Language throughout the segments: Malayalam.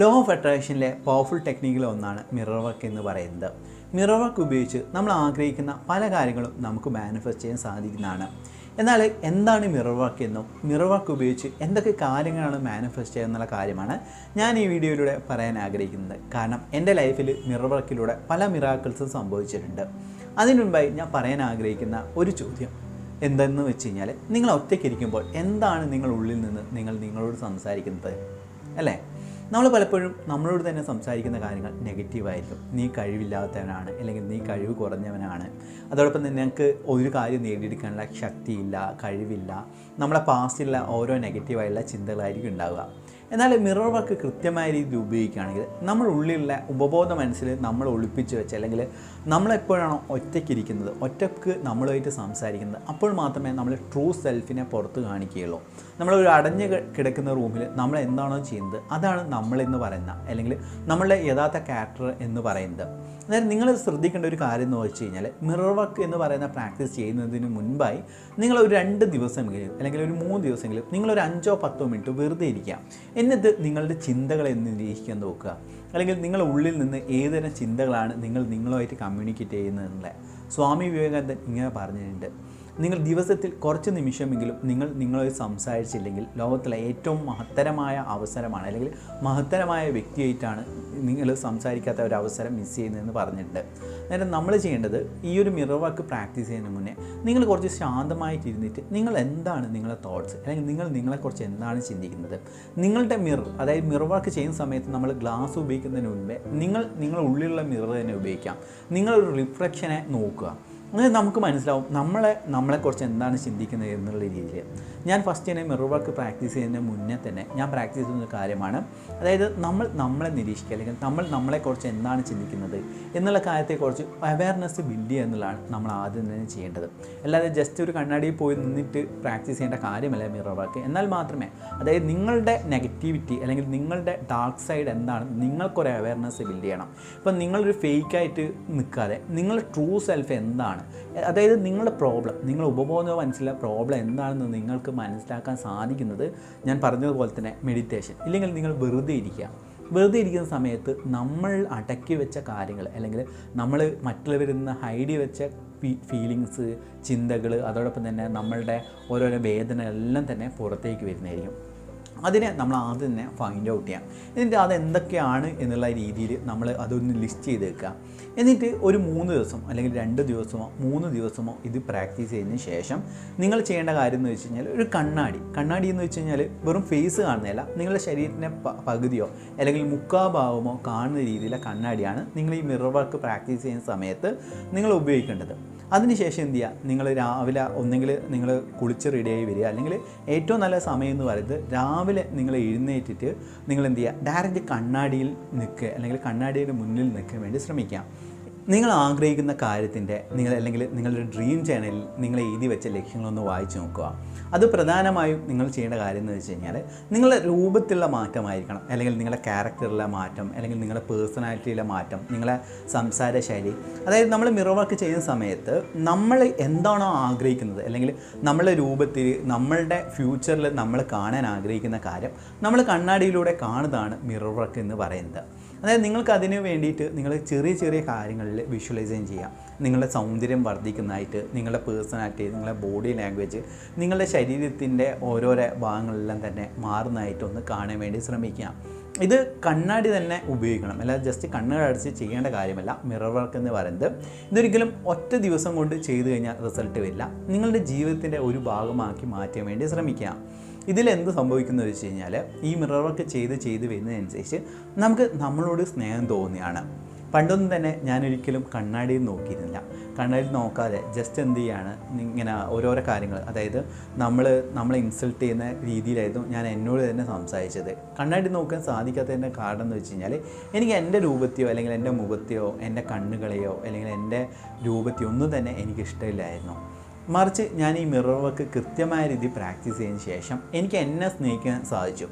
ലോ ഓഫ് അട്രാക്ഷനിലെ പവർഫുൾ ടെക്നിക്കിൽ ഒന്നാണ് മിറർ വർക്ക് എന്ന് പറയുന്നത്. മിറർ വർക്ക് ഉപയോഗിച്ച് നമ്മൾ ആഗ്രഹിക്കുന്ന പല കാര്യങ്ങളും നമുക്ക് മാനിഫെസ്റ്റ് ചെയ്യാൻ സാധിക്കുന്നതാണ്. എന്നാൽ എന്താണ് മിറർ വർക്ക് എന്നും മിറർ വർക്ക് ഉപയോഗിച്ച് എന്തൊക്കെ കാര്യങ്ങളാണ് മാനിഫെസ്റ്റ് ചെയ്യുക എന്നുള്ള കാര്യമാണ് ഞാൻ ഈ വീഡിയോയിലൂടെ പറയാൻ ആഗ്രഹിക്കുന്നത്. കാരണം എന്റെ ലൈഫിൽ മിറർ വർക്കിലൂടെ പല മിറാക്കിൾസും സംഭവിച്ചിട്ടുണ്ട്. അതിനു മുൻപായി ഞാൻ പറയാൻ ആഗ്രഹിക്കുന്ന ഒരു ചോദ്യം എന്തെന്ന് വെച്ച് കഴിഞ്ഞാൽ നിങ്ങൾ ഒറ്റയ്ക്കിരിക്കുമ്പോൾ എന്താണ് നിങ്ങൾ ഉള്ളിൽ നിന്ന് നിങ്ങൾ നിങ്ങളോട് സംസാരിക്കുന്നത്? അല്ലേ? നമ്മൾ പലപ്പോഴും നമ്മളോട് തന്നെ സംസാരിക്കുന്ന കാര്യങ്ങൾ നെഗറ്റീവായിരിക്കും. നീ കഴിവില്ലാത്തവനാണ് അല്ലെങ്കിൽ നീ കഴിവ് കുറഞ്ഞവനാണ്. അതോടൊപ്പം തന്നെ ഞങ്ങൾക്ക് ഒരു കാര്യം നേടിയെടുക്കാനുള്ള ശക്തിയില്ല കഴിവില്ല. നമ്മളെ പാസ്റ്റിലുള്ള ഓരോ നെഗറ്റീവായുള്ള ചിന്തകളായിരിക്കും ഉണ്ടാവുക. എന്നാൽ മിറർ വർക്ക് കൃത്യമായ രീതിയിൽ ഉപയോഗിക്കുകയാണെങ്കിൽ നമ്മുടെ ഉള്ളിലുള്ള ഉപബോധ മനസ്സിൽ നമ്മൾ ഒളിപ്പിച്ച് വെച്ച് അല്ലെങ്കിൽ നമ്മളെപ്പോഴാണോ ഒറ്റയ്ക്കിരിക്കുന്നത് ഒറ്റയ്ക്ക് നമ്മളുമായിട്ട് സംസാരിക്കുന്നത് അപ്പോൾ മാത്രമേ നമ്മൾ ട്രൂ സെൽഫിനെ പുറത്ത് കാണിക്കുകയുള്ളൂ. നമ്മളൊരു അടഞ്ഞ് കിടക്കുന്ന റൂമിൽ നമ്മൾ എന്താണോ ചെയ്യുന്നത് അതാണ് നമ്മളെന്ന് പറയുന്ന അല്ലെങ്കിൽ നമ്മളുടെ യഥാർത്ഥ ക്യാരക്ടർ എന്ന് പറയുന്നത്. അതായത് നിങ്ങൾ ശ്രദ്ധിക്കേണ്ട ഒരു കാര്യം എന്ന് വെച്ച് കഴിഞ്ഞാൽ മിറർ വർക്ക് എന്ന് പറയുന്ന പ്രാക്ടീസ് ചെയ്യുന്നതിന് മുൻപായി നിങ്ങൾ ഒരു രണ്ട് ദിവസമെങ്കിലും അല്ലെങ്കിൽ ഒരു മൂന്ന് ദിവസമെങ്കിലും നിങ്ങളൊരു അഞ്ചോ പത്തോ മിനിറ്റ് വെറുതെ ഇരിക്കുക. എന്നിട്ട് നിങ്ങളുടെ ചിന്തകളെ നിരീക്ഷിക്കാൻ നോക്കുക. അല്ലെങ്കിൽ നിങ്ങളുടെ ഉള്ളിൽ നിന്ന് ഏതുതരം ചിന്തകളാണ് നിങ്ങൾ നിങ്ങളുമായിട്ട് കമ്മ്യൂണിക്കേറ്റ് ചെയ്യുന്നതെന്നുള്ള സ്വാമി വിവേകാനന്ദൻ ഇങ്ങനെ പറഞ്ഞിട്ടുണ്ട്. നിങ്ങൾ ദിവസത്തിൽ കുറച്ച് നിമിഷമെങ്കിലും നിങ്ങൾ നിങ്ങളോട് സംസാരിച്ചില്ലെങ്കിൽ ലോകത്തിലെ ഏറ്റവും മഹത്തരമായ അവസരമാണ് അല്ലെങ്കിൽ മഹത്തരമായ വ്യക്തിയായിട്ടാണ് നിങ്ങൾ സംസാരിക്കാത്ത ഒരു അവസരം മിസ് ചെയ്യുന്നതെന്ന് പറഞ്ഞിട്ടുണ്ട്. നേരം നമ്മൾ ചെയ്യേണ്ടത് ഈ ഒരു മിറർ വർക്ക് പ്രാക്ടീസ് ചെയ്യുന്നതിന് മുന്നേ നിങ്ങൾ കുറച്ച് ശാന്തമായിട്ട് ഇരുന്നിട്ട് നിങ്ങൾ എന്താണ് നിങ്ങളുടെ തോട്ട്സ് അല്ലെങ്കിൽ നിങ്ങൾ നിങ്ങളെക്കുറിച്ച് എന്താണ് ചിന്തിക്കുന്നത്? നിങ്ങളുടെ മിറർ അതായത് മിറർ വർക്ക് ചെയ്യുന്ന സമയത്ത് നമ്മൾ ഗ്ലാസ് ഉപയോഗിക്കുന്നതിന് മുൻപേ നിങ്ങൾ നിങ്ങളുടെ ഉള്ളിലുള്ള മിറർ തന്നെ ഉപയോഗിക്കാം. നിങ്ങളൊരു റിഫ്ലക്ഷനെ നോക്കുക. അങ്ങനെ നമുക്ക് മനസ്സിലാവും നമ്മളെ നമ്മളെക്കുറിച്ച് എന്താണ് ചിന്തിക്കുന്നത് എന്നുള്ള രീതിയിൽ ഞാൻ ഫസ്റ്റ് തന്നെ മിറർ വർക്ക് പ്രാക്ടീസ് ചെയ്യുന്നതിന് മുന്നേ തന്നെ ഞാൻ പ്രാക്ടീസ് ചെയ്യുന്ന കാര്യമാണ്. അതായത് നമ്മൾ നമ്മളെ നിരീക്ഷിക്കുക അല്ലെങ്കിൽ നമ്മൾ നമ്മളെക്കുറിച്ച് എന്താണ് ചിന്തിക്കുന്നത് എന്നുള്ള കാര്യത്തെക്കുറിച്ച് അവയർനെസ് ബിൽഡ് ചെയ്യുക എന്നുള്ളതാണ് നമ്മൾ ആദ്യം തന്നെ ചെയ്യേണ്ടത്. അല്ലാതെ ജസ്റ്റ് ഒരു കണ്ണാടിയിൽ പോയി നിന്നിട്ട് പ്രാക്ടീസ് ചെയ്യേണ്ട കാര്യമല്ല മിറർ വർക്ക് എന്നാൽ മാത്രമേ അതായത് നിങ്ങളുടെ നെഗറ്റിവിറ്റി അല്ലെങ്കിൽ നിങ്ങളുടെ ഡാർക്ക് സൈഡ് എന്താണ് നിങ്ങൾക്കൊരു അവയർനെസ് ബിൽഡ് ചെയ്യണം. ഇപ്പം നിങ്ങളൊരു ഫേക്കായിട്ട് നിൽക്കാതെ നിങ്ങളുടെ ട്രൂ സെൽഫ് എന്താണ് അതായത് നിങ്ങളുടെ പ്രോബ്ലം നിങ്ങൾ ഉപബോധം മനസ്സിലെ പ്രോബ്ലം എന്താണെന്ന് നിങ്ങൾക്ക് മനസ്സിലാക്കാൻ സാധിക്കുന്നത് ഞാൻ പറഞ്ഞതുപോലെ തന്നെ മെഡിറ്റേഷൻ ഇല്ലെങ്കിൽ നിങ്ങൾ വെറുതെ ഇരിക്കുക. വെറുതെ ഇരിക്കുന്ന സമയത്ത് നമ്മൾ അടക്കി വെച്ച കാര്യങ്ങൾ അല്ലെങ്കിൽ നമ്മൾ മറ്റുള്ളവരിൽ നിന്ന് ഹൈഡ് വെച്ച ഫീലിങ്സ് ചിന്തകൾ അതോടൊപ്പം തന്നെ നമ്മളുടെ ഓരോരോ വേദന എല്ലാം തന്നെ പുറത്തേക്ക് വരുന്നതായിരിക്കും. അതിനെ നമ്മൾ ആദ്യം തന്നെ ഫൈൻഡ് ഔട്ട് ചെയ്യാം. എന്നിട്ട് അതെന്തൊക്കെയാണ് എന്നുള്ള രീതിയിൽ നമ്മൾ അതൊന്ന് ലിസ്റ്റ് ചെയ്ത് വെക്കുക. എന്നിട്ട് ഒരു മൂന്ന് ദിവസം അല്ലെങ്കിൽ രണ്ട് ദിവസമോ മൂന്ന് ദിവസമോ ഇത് പ്രാക്ടീസ് ചെയ്തതിന് ശേഷം നിങ്ങൾ ചെയ്യേണ്ട കാര്യം എന്ന് വെച്ച് കഴിഞ്ഞാൽ ഒരു കണ്ണാടി. കണ്ണാടി എന്ന് വെച്ച് കഴിഞ്ഞാൽ വെറും ഫേസ് കാണുന്നതല്ല നിങ്ങളുടെ ശരീരത്തിന്റെ പകുതിയോ അല്ലെങ്കിൽ മുക്കാ ഭാഗമോ കാണുന്ന രീതിയിലെ കണ്ണാടിയാണ് നിങ്ങൾ ഈ മിറർ വർക്ക് പ്രാക്ടീസ് ചെയ്യുന്ന സമയത്ത് നിങ്ങൾ ഉപയോഗിക്കേണ്ടത്. അതിനുശേഷം എന്ത് ചെയ്യുക? നിങ്ങൾ രാവിലെ ഒന്നെങ്കിൽ നിങ്ങൾ കുളിച്ച് റെഡിയായി വരിക. അല്ലെങ്കിൽ ഏറ്റവും നല്ല സമയം എന്ന് പറയുന്നത് രാവിലെ നിങ്ങൾ എഴുന്നേറ്റിട്ട് നിങ്ങൾ എന്ത് ചെയ്യുക? ഡയറക്റ്റ് കണ്ണാടിയിൽ നിൽക്കുക. അല്ലെങ്കിൽ കണ്ണാടിയുടെ മുന്നിൽ നിൽക്കാൻ വേണ്ടി ശ്രമിക്കാം നിങ്ങൾ ആഗ്രഹിക്കുന്ന കാര്യത്തിന്റെ നിങ്ങൾ അല്ലെങ്കിൽ നിങ്ങളുടെ ഡ്രീം ചാനലിൽ നിങ്ങൾ എഴുതി വെച്ച ലക്ഷ്യങ്ങളൊന്ന് വായിച്ചു നോക്കുക. അത് പ്രധാനമായും നിങ്ങൾ ചെയ്യേണ്ട കാര്യം എന്ന് വെച്ച് കഴിഞ്ഞാൽ നിങ്ങളുടെ രൂപത്തിലുള്ള മാറ്റമായിരിക്കണം. അല്ലെങ്കിൽ നിങ്ങളുടെ ക്യാരക്ടറിലെ മാറ്റം അല്ലെങ്കിൽ നിങ്ങളുടെ പേഴ്സണാലിറ്റിയിലെ മാറ്റം നിങ്ങളുടെ സംസാര ശൈലി. അതായത് നമ്മൾ മിറർ വർക്ക് ചെയ്യുന്ന സമയത്ത് നമ്മൾ എന്താണോ ആഗ്രഹിക്കുന്നത് അല്ലെങ്കിൽ നമ്മളുടെ രൂപത്തിൽ നമ്മളുടെ ഫ്യൂച്ചറിൽ നമ്മൾ കാണാൻ ആഗ്രഹിക്കുന്ന കാര്യം നമ്മൾ കണ്ണാടിയിലൂടെ കാണുന്നതാണ് മിറർ വർക്ക് എന്ന് പറയുന്നത്. അതായത് നിങ്ങൾക്ക് അതിന് വേണ്ടിയിട്ട് നിങ്ങൾ ചെറിയ ചെറിയ കാര്യങ്ങളിൽ വിഷ്വലൈസേഷൻ ചെയ്യാം. നിങ്ങളുടെ സൗന്ദര്യം വർദ്ധിക്കുന്നതായിട്ട് നിങ്ങളുടെ പേഴ്സണാലിറ്റി നിങ്ങളുടെ ബോഡി ലാംഗ്വേജ് നിങ്ങളുടെ ശരീരത്തിന്റെ ഓരോരോ ഭാഗങ്ങളെല്ലാം തന്നെ മാറുന്നതായിട്ട് ഒന്ന് കാണാൻ വേണ്ടി ശ്രമിക്കുക. ഇത് കണ്ണാടി തന്നെ ഉപയോഗിക്കണം. അല്ലാതെ ജസ്റ്റ് കണ്ണുകൾ അടച്ച് ചെയ്യേണ്ട കാര്യമല്ല. മിറർ വർക്ക് എന്ന് പറയുന്നത് ഇതൊരിക്കലും ഒറ്റ ദിവസം കൊണ്ട് ചെയ്തു കഴിഞ്ഞാൽ റിസൾട്ട് വരില്ല. നിങ്ങളുടെ ജീവിതത്തിന്റെ ഒരു ഭാഗമാക്കി മാറ്റാൻ വേണ്ടി ശ്രമിക്കുക. ഇതിലെന്ത് സംഭവിക്കുന്നു വെച്ച് കഴിഞ്ഞാൽ ഈ മിറർ വർക്ക് ചെയ്ത് ചെയ്ത് വരുന്നതനുസരിച്ച് നമുക്ക് നമ്മളോട് സ്നേഹം തോന്നിയാണ് പണ്ടൊന്നും തന്നെ ഞാനൊരിക്കലും കണ്ണാടിയിൽ നോക്കിയിരുന്നില്ല. കണ്ണാടിയിൽ നോക്കാതെ ജസ്റ്റ് എന്ത് ചെയ്യാണ്? ഇങ്ങനെ ഓരോരോ കാര്യങ്ങൾ. അതായത് നമ്മൾ നമ്മളെ ഇൻസൾട്ട് ചെയ്യുന്ന രീതിയിലായിരുന്നു ഞാൻ എന്നോട് തന്നെ സംസാരിച്ചത്. കണ്ണാടി നോക്കാൻ സാധിക്കാത്തതിന്റെ കാരണം എന്ന് വെച്ച് കഴിഞ്ഞാൽ എനിക്ക് എന്റെ രൂപത്തെയോ അല്ലെങ്കിൽ എന്റെ മുഖത്തെയോ എന്റെ കണ്ണുകളെയോ അല്ലെങ്കിൽ എന്റെ രൂപത്തെയോ ഒന്നും തന്നെ എനിക്ക് ഇഷ്ടമില്ലായിരുന്നു മറിച്ച് ഞാൻ ഈ മിറർ വർക്ക് കൃത്യമായ രീതിയിൽ പ്രാക്ടീസ് ചെയ്തതിന് ശേഷം എനിക്ക് എന്നെ സ്നേഹിക്കാൻ സാധിച്ചു.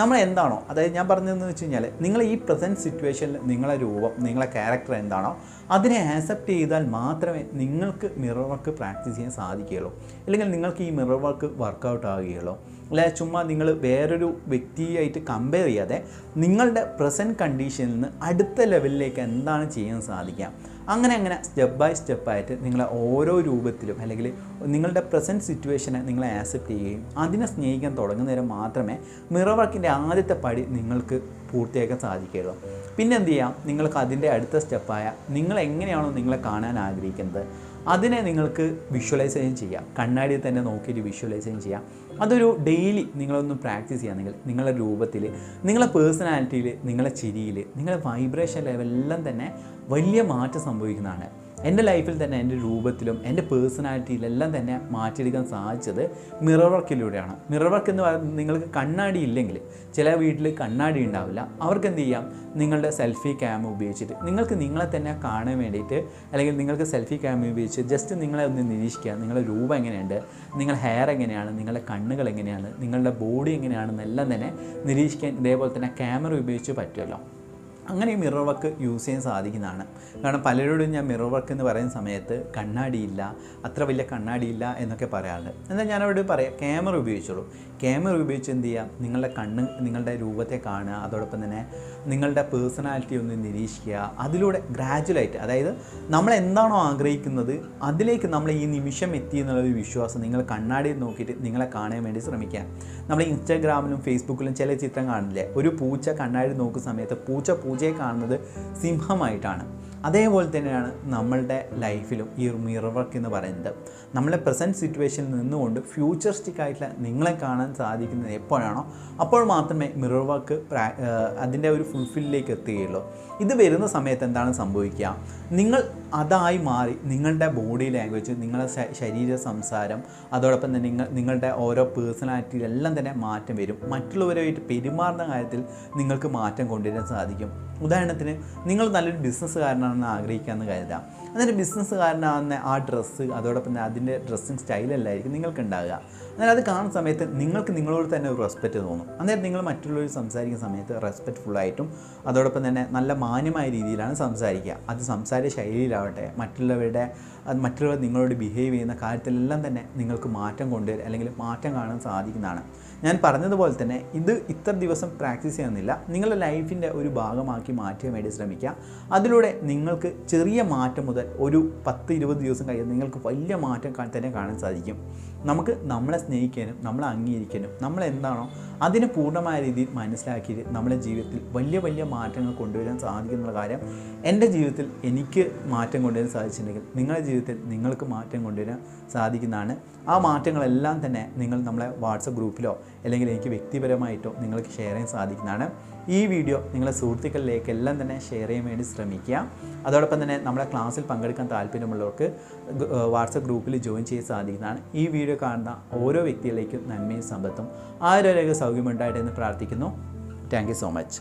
നമ്മൾ എന്താണോ അതായത് ഞാൻ പറഞ്ഞതെന്ന് വെച്ച് കഴിഞ്ഞാൽ നിങ്ങൾ ഈ പ്രസന്റ് സിറ്റുവേഷനിൽ നിങ്ങളുടെ രൂപം നിങ്ങളെ ക്യാരക്ടർ എന്താണോ അതിനെ ആക്സെപ്റ്റ് ചെയ്താൽ മാത്രമേ നിങ്ങൾക്ക് മിറർ വർക്ക് പ്രാക്ടീസ് ചെയ്യാൻ സാധിക്കുകയുള്ളൂ. അല്ലെങ്കിൽ നിങ്ങൾക്ക് ഈ മിറർ വർക്ക് വർക്കൗട്ട് ആവുകയുള്ളൂ. അല്ലെ? ചുമ്മാ നിങ്ങൾ വേറൊരു വ്യക്തിയായിട്ട് കമ്പയർ ചെയ്യാതെ നിങ്ങളുടെ പ്രസന്റ് കണ്ടീഷനിൽ നിന്ന് അടുത്ത ലെവലിലേക്ക് എന്താണ് ചെയ്യാൻ സാധിക്കുക? അങ്ങനെ അങ്ങനെ സ്റ്റെപ്പ് ബൈ സ്റ്റെപ്പായിട്ട് നിങ്ങളെ ഓരോ രൂപത്തിലും അല്ലെങ്കിൽ നിങ്ങളുടെ പ്രസന്റ് സിറ്റുവേഷനെ നിങ്ങളെ ആക്സെപ്റ്റ് ചെയ്യുകയും അതിനെ സ്നേഹിക്കാൻ തുടങ്ങുന്നേരം മാത്രമേ മിറർ വർക്കിന്റെ ആദ്യത്തെ പടി നിങ്ങൾക്ക് പൂർത്തിയാക്കാൻ സാധിക്കുകയുള്ളൂ. പിന്നെ എന്ത് ചെയ്യാം? നിങ്ങൾക്ക് അതിന്റെ അടുത്ത സ്റ്റെപ്പായ നിങ്ങൾ എങ്ങനെയാണോ നിങ്ങളെ കാണാൻ ആഗ്രഹിക്കുന്നത്? അതിനെ നിങ്ങൾക്ക് വിഷ്വലൈസേഷൻ ചെയ്യാം. കണ്ണാടി തന്നെ നോക്കിയിട്ട് വിഷ്വലൈസേഷൻ ചെയ്യാം. അതൊരു ഡെയിലി നിങ്ങളൊന്ന് പ്രാക്ടീസ് ചെയ്യുകയാണെങ്കിൽ നിങ്ങളുടെ രൂപത്തിൽ നിങ്ങളുടെ പേഴ്സണാലിറ്റിയിൽ നിങ്ങളുടെ ചിരിയിൽ നിങ്ങളുടെ വൈബ്രേഷൻ ലെവലെല്ലാം തന്നെ വലിയ മാറ്റം സംഭവിക്കുന്നതാണ്. എന്റെ ലൈഫിൽ തന്നെ എന്റെ രൂപത്തിലും എന്റെ പേഴ്സണാലിറ്റിയിലെല്ലാം തന്നെ മാറ്റിയെടുക്കാൻ സാധിച്ചത് മിറർ വർക്കിലൂടെയാണ്. മിറർ വർക്ക് എന്ന് പറയുന്നത് നിങ്ങൾക്ക് കണ്ണാടി ഇല്ലെങ്കിൽ ചില വീട്ടിൽ കണ്ണാടി ഉണ്ടാവില്ല. അവർക്ക് എന്ത് ചെയ്യാം? നിങ്ങളുടെ സെൽഫി ക്യാം ഉപയോഗിച്ചിട്ട്. നിങ്ങൾക്ക് നിങ്ങളെ തന്നെ കാണാൻ വേണ്ടിയിട്ട് അല്ലെങ്കിൽ നിങ്ങൾക്ക് സെൽഫി ക്യാം ഉപയോഗിച്ച് ജസ്റ്റ് നിങ്ങളെ ഒന്ന് നിരീക്ഷിക്കുക. നിങ്ങളുടെ രൂപം എങ്ങനെയുണ്ട്? നിങ്ങളുടെ ഹെയർ എങ്ങനെയാണ്? നിങ്ങളുടെ കണ്ണുകൾ എങ്ങനെയാണ്? നിങ്ങളുടെ ബോഡി എങ്ങനെയാണെന്നെല്ലാം തന്നെ നിരീക്ഷിക്കാൻ ഇതേപോലെ തന്നെ ക്യാമറ ഉപയോഗിച്ച് പറ്റുമല്ലോ. അങ്ങനെ ഈ മിറർ വർക്ക് യൂസ് ചെയ്യാൻ സാധിക്കുന്നതാണ്. കാരണം പലരോടും ഞാൻ മിറർ വർക്ക് എന്ന് പറയുന്ന സമയത്ത് കണ്ണാടിയില്ല അത്ര വലിയ കണ്ണാടിയില്ല എന്നൊക്കെ പറയാറുണ്ട്. എന്നാൽ ഞാനവിടെ പറയാം ക്യാമറ ഉപയോഗിച്ചോളൂ. ക്യാമറ ഉപയോഗിച്ച് എന്ത് ചെയ്യാം? നിങ്ങളുടെ കണ്ണ് നിങ്ങളുടെ രൂപത്തെ കാണുക അതോടൊപ്പം തന്നെ നിങ്ങളുടെ പേഴ്സണാലിറ്റി ഒന്ന് നിരീക്ഷിക്കുക. അതിലൂടെ ഗ്രാജുവലായിട്ട് അതായത് നമ്മൾ എന്താണോ ആഗ്രഹിക്കുന്നത് അതിലേക്ക് നമ്മൾ ഈ നിമിഷം എത്തി എന്നുള്ളൊരു വിശ്വാസം നിങ്ങൾ കണ്ണാടിയിൽ നോക്കിയിട്ട് നിങ്ങളെ കാണാൻ വേണ്ടി ശ്രമിക്കുക. നമ്മൾ ഇൻസ്റ്റാഗ്രാമിലും ഫേസ്ബുക്കിലും ചില ചിത്രം കാണില്ലേ? ഒരു പൂച്ച കണ്ണാടി നോക്കുന്ന സമയത്ത് പൂച്ച പൂച്ചയെ കാണുന്നത് സിംഹമായിട്ടാണ്. അതേപോലെ തന്നെയാണ് നമ്മളുടെ ലൈഫിലും ഈ മിറർ വർക്ക് എന്ന് പറയുന്നത്. നമ്മളെ പ്രസന്റ് സിറ്റുവേഷനിൽ നിന്നുകൊണ്ട് ഫ്യൂച്ചറിസ്റ്റിക് ആയിട്ടുള്ള നിങ്ങളെ കാണാൻ സാധിക്കുന്നത് എപ്പോഴാണോ അപ്പോൾ മാത്രമേ മിറർ വർക്ക് അതിന്റെ ഒരു ഫുൾഫില്ലിലേക്ക് എത്തുകയുള്ളൂ. ഇത് വരുന്ന സമയത്ത് എന്താണ് സംഭവിക്കുക? നിങ്ങൾ അതായി മാറി നിങ്ങളുടെ ബോഡി ലാംഗ്വേജ് നിങ്ങളുടെ ശരീര സംസാരം അതോടൊപ്പം തന്നെ നിങ്ങൾ നിങ്ങളുടെ ഓരോ പേഴ്സണാലിറ്റിയിലെല്ലാം തന്നെ മാറ്റം വരും. മറ്റുള്ളവരുമായിട്ട് പെരുമാറുന്ന കാര്യത്തിൽ നിങ്ങൾക്ക് മാറ്റം കൊണ്ടുവരാൻ സാധിക്കും. ഉദാഹരണത്തിന് നിങ്ങൾ നല്ലൊരു ബിസിനസ്സുകാരനാണെന്ന് ആഗ്രഹിക്കാമെന്ന് കരുതാം. എന്നിട്ട് ബിസിനസ്സുകാരനാകുന്ന ആ ഡ്രസ്സ് അതോടൊപ്പം തന്നെ അതിന്റെ ഡ്രസ്സിങ് സ്റ്റൈലല്ലായിരിക്കും നിങ്ങൾക്ക് ഉണ്ടാകുക എന്നാൽ അത് കാണുന്ന സമയത്ത് നിങ്ങൾക്ക് നിങ്ങളോട് തന്നെ ഒരു റെസ്പെക്റ്റ് തോന്നും. അന്നേരം നിങ്ങൾ മറ്റുള്ളവർ സംസാരിക്കുന്ന സമയത്ത് റെസ്പെക്റ്റ്ഫുള്ളായിട്ടും അതോടൊപ്പം തന്നെ നല്ല മാന്യമായ രീതിയിലാണ് സംസാരിക്കുക. അത് സംസാര ശൈലിയിലാവട്ടെ മറ്റുള്ളവരുടെ മറ്റുള്ളവർ നിങ്ങളോട് ബിഹേവ് ചെയ്യുന്ന കാര്യത്തിലെല്ലാം തന്നെ നിങ്ങൾക്ക് മാറ്റം കൊണ്ടുവരും അല്ലെങ്കിൽ മാറ്റം കാണാൻ സാധിക്കുന്നതാണ്. ഞാൻ പറഞ്ഞതുപോലെ തന്നെ ഇത് ഇത്ര ദിവസം പ്രാക്ടീസ് ചെയ്യുന്നില്ല. നിങ്ങളുടെ ലൈഫിന്റെ ഒരു ഭാഗമാക്കി മാറ്റാൻ വേണ്ടി ശ്രമിക്കുക. അതിലൂടെ നിങ്ങൾക്ക് ചെറിയ മാറ്റം മുതൽ ഒരു പത്ത് ഇരുപത് ദിവസം കഴിയുമ്പോൾ നിങ്ങൾക്ക് വലിയ മാറ്റം തന്നെ കാണാൻ സാധിക്കും. നമുക്ക് നമ്മളെ സ്നേഹിക്കാനും നമ്മളെ അംഗീകരിക്കാനും നമ്മൾ എന്താണോ അതിനെ പൂർണമായ രീതിയിൽ മനസ്സിലാക്കിയിട്ട് നമ്മുടെ ജീവിതത്തിൽ വലിയ വലിയ മാറ്റങ്ങൾ കൊണ്ടുവരാൻ സാധിക്കുന്ന കാര്യം എന്റെ ജീവിതത്തിൽ എനിക്ക് മാറ്റം കൊണ്ടുവരാൻ സാധിച്ചിട്ടുണ്ടെങ്കിൽ നിങ്ങളുടെ ജീവിതത്തിൽ നിങ്ങൾക്ക് മാറ്റം കൊണ്ടുവരാൻ സാധിക്കുന്നതാണ്. ആ മാറ്റങ്ങളെല്ലാം തന്നെ നിങ്ങൾ നമ്മളെ വാട്സപ്പ് ഗ്രൂപ്പിലോ അല്ലെങ്കിൽ എനിക്ക് വ്യക്തിപരമായിട്ടോ നിങ്ങൾക്ക് ഷെയർ ചെയ്യാൻ സാധിക്കുന്നതാണ്. ഈ വീഡിയോ നിങ്ങളുടെ സുഹൃത്തുക്കളിലേക്ക് എല്ലാം തന്നെ ഷെയർ ചെയ്യാൻ വേണ്ടി ശ്രമിക്കുക. അതോടൊപ്പം തന്നെ നമ്മുടെ ക്ലാസ്സിൽ പങ്കെടുക്കാൻ താല്പര്യമുള്ളവർക്ക് വാട്സപ്പ് ഗ്രൂപ്പിൽ ജോയിൻ ചെയ്യാൻ സാധിക്കുന്നതാണ്. ഈ വീഡിയോ കാണുന്ന ഓരോ വ്യക്തികളിലേക്കും നന്മയും സമ്പത്തും ആരോഗ്യ സൗകര്യമുണ്ടായിട്ട് എന്ന് പ്രാർത്ഥിക്കുന്നു താങ്ക് സോ മച്ച്